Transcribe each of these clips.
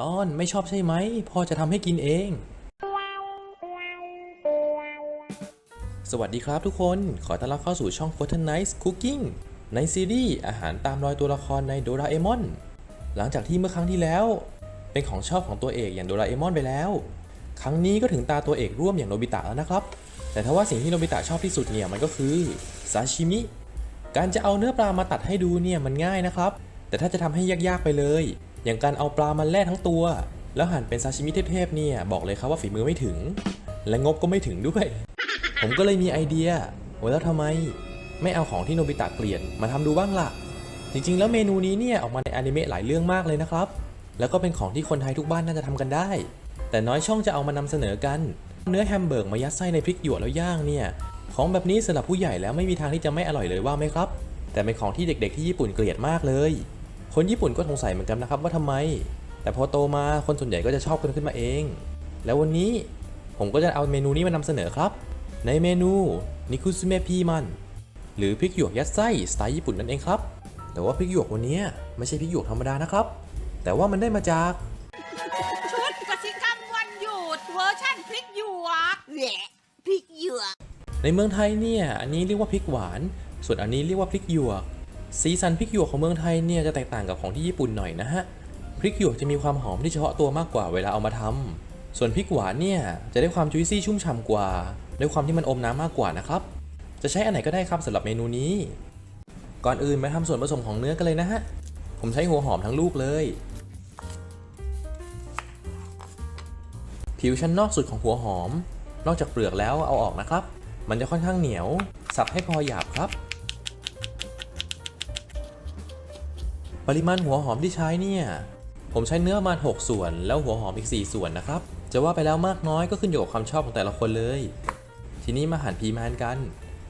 ตอนไม่ชอบใช่ไหมพ่อจะทำให้กินเอง สวัสดีครับทุกคน ขอต้อนรับเข้าสู่ช่อง Fortnite Cooking ในซีรีส์อาหารตามรอยตัวละครในโดราเอมอน หลังจากที่เมื่อครั้งที่แล้ว เป็นของชอบของตัวเอกอย่างโดราเอมอนไปแล้ว ครั้งนี้ก็ถึงตาตัวเอกร่วมอย่างโนบิตะแล้วนะครับ แต่ถ้าว่าสิ่งที่โนบิตะชอบที่สุดเนี่ยมันก็คือซาชิมิ การจะเอาเนื้อปลามาตัดให้ดูเนี่ยมันง่ายนะครับ แต่ถ้าจะทำให้ยากๆไปเลย อย่างการเอาปลามาแล่ทั้งตัว แล้วหั่นเป็นซาชิมิเทพๆเนี่ยบอกเลยครับว่าฝีมือไม่ถึง และงบก็ไม่ถึงด้วย ผมก็เลยมีไอเดียว่าแล้วทำไม ไม่เอาของที่โนบิตะเกลียดมาทำดูบ้างล่ะ จริงๆ แล้วเมนูนี้เนี่ยออกมาในอนิเมะหลายเรื่องมากเลยนะครับ แล้วก็เป็นของที่คนไทยทุกบ้านน่าจะทำกันได้ แต่น้อยช่องจะเอามานำเสนอกัน เนื้อแฮมเบอร์กมายัดไส้ในพริกหยวกแล้วย่างเนี่ย ของแบบนี้สำหรับผู้ใหญ่แล้วไม่มีทางที่จะไม่อร่อยเลยว่าไหมครับ แต่เป็นของที่เด็กๆที่ญี่ปุ่นเกลียดมากเลย คนญี่ปุ่นก็สงสัยเหมือนกันนะครับว่าทำไม แต่พอโตมาคนส่วนใหญ่ก็จะชอบกันขึ้นมาเอง แล้ววันนี้ผมก็จะเอาเมนูนี้มานำเสนอครับ ในเมนูนิคุซุเมะพีมันหรือพริกหยวกยัดไส้สไตล์ญี่ปุ่นนั่นเองครับ แต่ว่าพริกหยวกวันนี้ไม่ใช่พริกหยวกธรรมดานะครับ แต่ว่ามันได้มาจากชุดกสิกรรมวันหยุดเวอร์ชั่นพริกหยวกแหละพริกหยวกในเมืองไทยเนี่ยอันนี้เรียกว่าพริกหวาน ส่วนอันนี้เรียกว่าพริกหยวก สีสันพริกหยวกของเมืองไทยเนี่ยจะแตกต่างกับของที่ญี่ปุ่นหน่อยนะฮะ พริกหยวกจะมีความหอมที่เฉพาะตัวมากกว่าเวลาเอามาทำส่วนพริกหวานเนี่ยจะได้ความจุยซี่ชุ่มฉ่ำกว่า ด้วยความที่มันอมน้ำมากกว่านะครับ จะใช้อันไหนก็ได้ครับสำหรับเมนูนี้ ก่อนอื่นมาทำส่วนผสมของเนื้อกันเลยนะฮะ ผมใช้หัวหอมทั้งลูกเลย ผิวชั้นนอกสุดของหัวหอม นอกจากเปลือกแล้วเอาออกนะครับ มันจะค่อนข้างเหนียว สับให้พอหยาบครับ ปริมาณหัวหอมที่ใช้เนี่ยผมใช้เนื้อประมาณ6ส่วน แล้วหัวหอมอีก 4 ส่วนนะครับ จะว่าไปแล้วมากน้อยก็ขึ้นอยู่กับความชอบของแต่ละคนเลย ทีนี้มาหั่นพีแมนกัน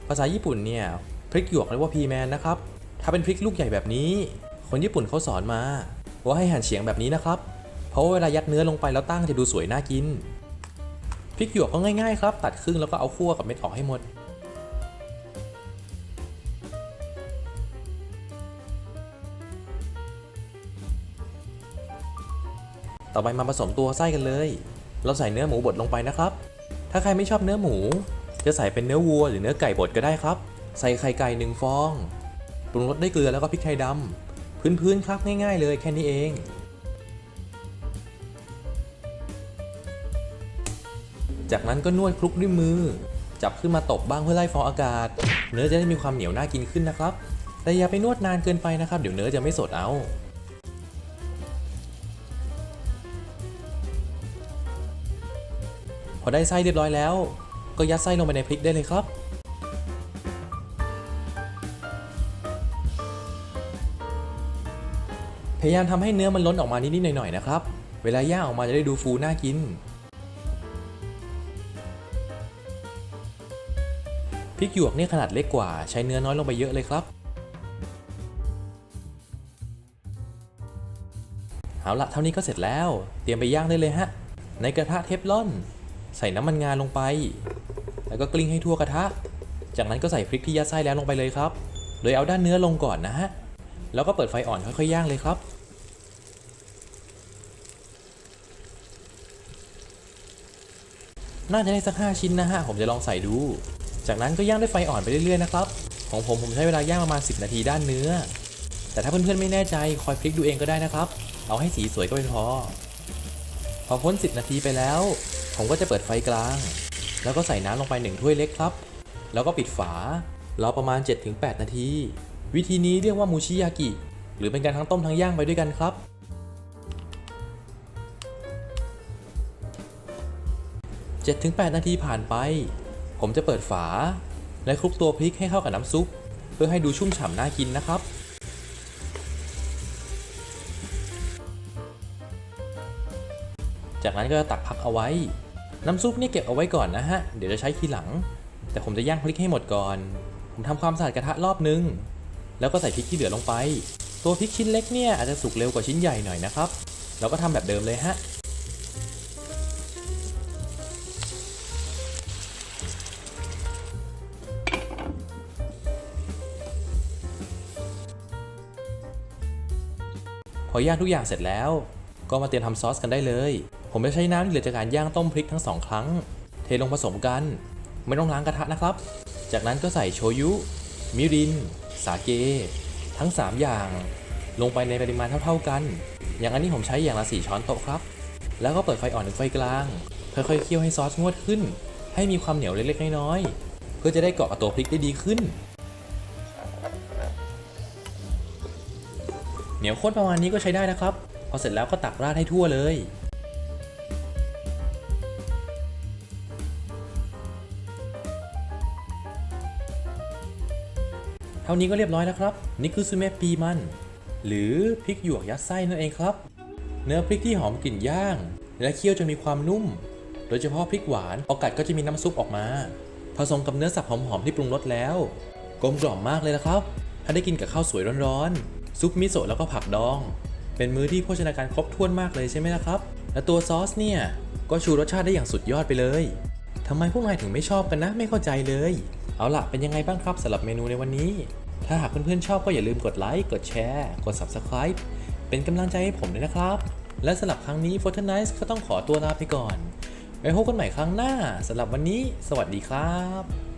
ภาษาญี่ปุ่นเนี่ยพริกหยวกเรียกว่าพีแมนนะครับ ถ้าเป็นพริกลูกใหญ่แบบนี้ คนญี่ปุ่นเขาสอนมา ว่าให้หั่นเฉียงแบบนี้นะครับ เพราะว่าเวลายัดเนื้อลงไปแล้วตั้งจะดูสวยน่ากิน พริกหยวกก็ง่ายๆครับ ตัดครึ่งแล้วก็เอาคั่วกับเม็ดออกให้หมด ต่อไปมาผสมตัวไส้กันเลย เราใส่เนื้อหมูบดลงไปนะครับ ถ้าใครไม่ชอบเนื้อหมู จะใส่เป็นเนื้อวัวหรือเนื้อไก่บดก็ได้ครับ ใส่ไข่ไก่หนึ่งฟอง ปรุงรสด้วยเกลือแล้วก็พริกไทยดำพื้นๆครับง่าย ๆ เลยแค่นี้เองจากนั้นก็นวดคลุกด้วยมือ จับขึ้นมาตบบ้างเพื่อไล่ฟองอากาศ เนื้อจะได้มีความเหนียวน่ากินขึ้นนะครับ แต่อย่าไปนวดนานเกินไปนะครับ เดี๋ยวเนื้อจะไม่สดเอา พอได้ไส้เรียบร้อยแล้ว ก็ยัดไส้ลงไปในพริกได้เลยครับ พยายามทำให้เนื้อมันล้นออกมานิดๆหน่อยๆนะครับ เวลาย่างออกมาจะได้ดูฟูน่ากินพริกหยวกนี่ขนาดเล็กกว่าใช้เนื้อน้อยลงไปเยอะเลยครับเอาละเท่านี้ก็เสร็จแล้ว เตรียมไปย่างได้เลยฮะ ในกระทะเทฟลอน ใส่น้ำมันงาลงไป แล้วก็กลิ้งให้ทั่วกระทะ จากนั้นก็ใส่พริกที่ยัดไส้แล้วลงไปเลยครับ โดยเอาด้านเนื้อลงก่อนนะฮะ แล้วก็เปิดไฟอ่อนค่อยๆย่างเลยครับ น่าจะได้สัก 5 ชิ้นนะฮะ ผมจะลองใส่ดู จากนั้นก็ย่างด้วยไฟอ่อนไปเรื่อยๆนะครับ ของผมผมใช้เวลาย่างประมาณ 10 นาทีด้านเนื้อ แต่ถ้าเพื่อนๆไม่แน่ใจคอยพลิกดูเองก็ได้นะครับ เอาให้สีสวยก็ไม่พอ อพ้น 10 นาทีไปแล้ว ผมก็จะเปิดไฟกลาง แล้วก็ใส่น้ำลงไป 1 ถ้วยเล็กครับ แล้วก็ปิดฝารอประมาณ 7-8 นาที วิธีนี้เรียกว่ามูชิยากิ หรือเป็นการทั้งต้มทั้งย่างไปด้วยกันครับ 7-8 นาทีผ่านไป ผมจะเปิดฝา และคลุกตัวพริกให้เข้ากับน้ำซุป เพื่อให้ดูชุ่มฉ่ำน่ากินนะครับ จากนั้นก็จะตักพักเอาไว้ น้ำซุปนี่เก็บเอาไว้ก่อนนะฮะ เดี๋ยวจะใช้ทีหลัง แต่ผมจะย่างพริกให้หมดก่อน ผมทำความสะอาดกระทะรอบนึง แล้วก็ใส่พริกที่เหลือลงไป ตัวพริกชิ้นเล็กเนี่ยอาจจะสุกเร็วกว่าชิ้นใหญ่หน่อยนะครับ เราก็ทำแบบเดิมเลยฮะพอย่างทุกอย่างเสร็จแล้ว ก็มาเตรียมทำซอสกันได้เลย ผมจะใช้น้ำที่เหลือจากการย่างต้มพริกทั้งสองครั้ง เทลงผสมกัน ไม่ต้องล้างกระทะนะครับ จากนั้นก็ใส่โชยุ มิริน สาเก ทั้ง 3 อย่าง ลงไปในปริมาณเท่าๆกัน อย่างอันนี้ผมใช้อย่างละ 4 ช้อนโต๊ะครับ แล้วก็เปิดไฟอ่อนถึงไฟกลาง ค่อยๆเคี่ยวให้ซอสงวดขึ้น ให้มีความเหนียวเล็กๆน้อยๆ เพื่อจะได้เกาะกับตัวพริกได้ดีขึ้น เหนียวข้นประมาณนี้ก็ใช้ได้นะครับ พอเสร็จแล้วก็ตักราดให้ทั่วเลย ท่านี้ก็เรียบร้อยแล้วครับ นี่คือซูเมะปีมัน หรือพริกหยวกยัดไส้นั่นเองครับ เนื้อพริกที่หอมกลิ่นย่าง และเคี่ยวจนมีความนุ่ม โดยเฉพาะพริกหวานพอกัดก็จะมีน้ำซุปออกมา ผสมกับเนื้อสับหอมๆที่ปรุงรสแล้ว กลมกล่อมมากเลยนะครับ ถ้าได้กินกับข้าวสวยร้อนๆ ซุปมิโซะแล้วก็ผักดอง เป็นมื้อที่โภชนาการครบถ้วนมากเลยใช่ไหมล่ะครับ และตัวซอสเนี่ยก็ชูรสชาติได้อย่างสุดยอดไปเลย ทำไมพวกนายถึงไม่ชอบกันนะ ไม่เข้าใจเลย เอาล่ะ เป็นยังไงบ้างครับสำหรับเมนูในวันนี้ ถ้าหากเพื่อนๆชอบก็อย่าลืมกดไลค์ กดแชร์ กด Subscribe เป็นกำลังใจให้ผมด้วยนะครับ และสำหรับครั้งนี้ f o r t n i t e ก็ต้องขอตัวลาไปก่อนไว้พบกันใหม่ครั้งหน้าสำหรับวันนี้ สวัสดีครับ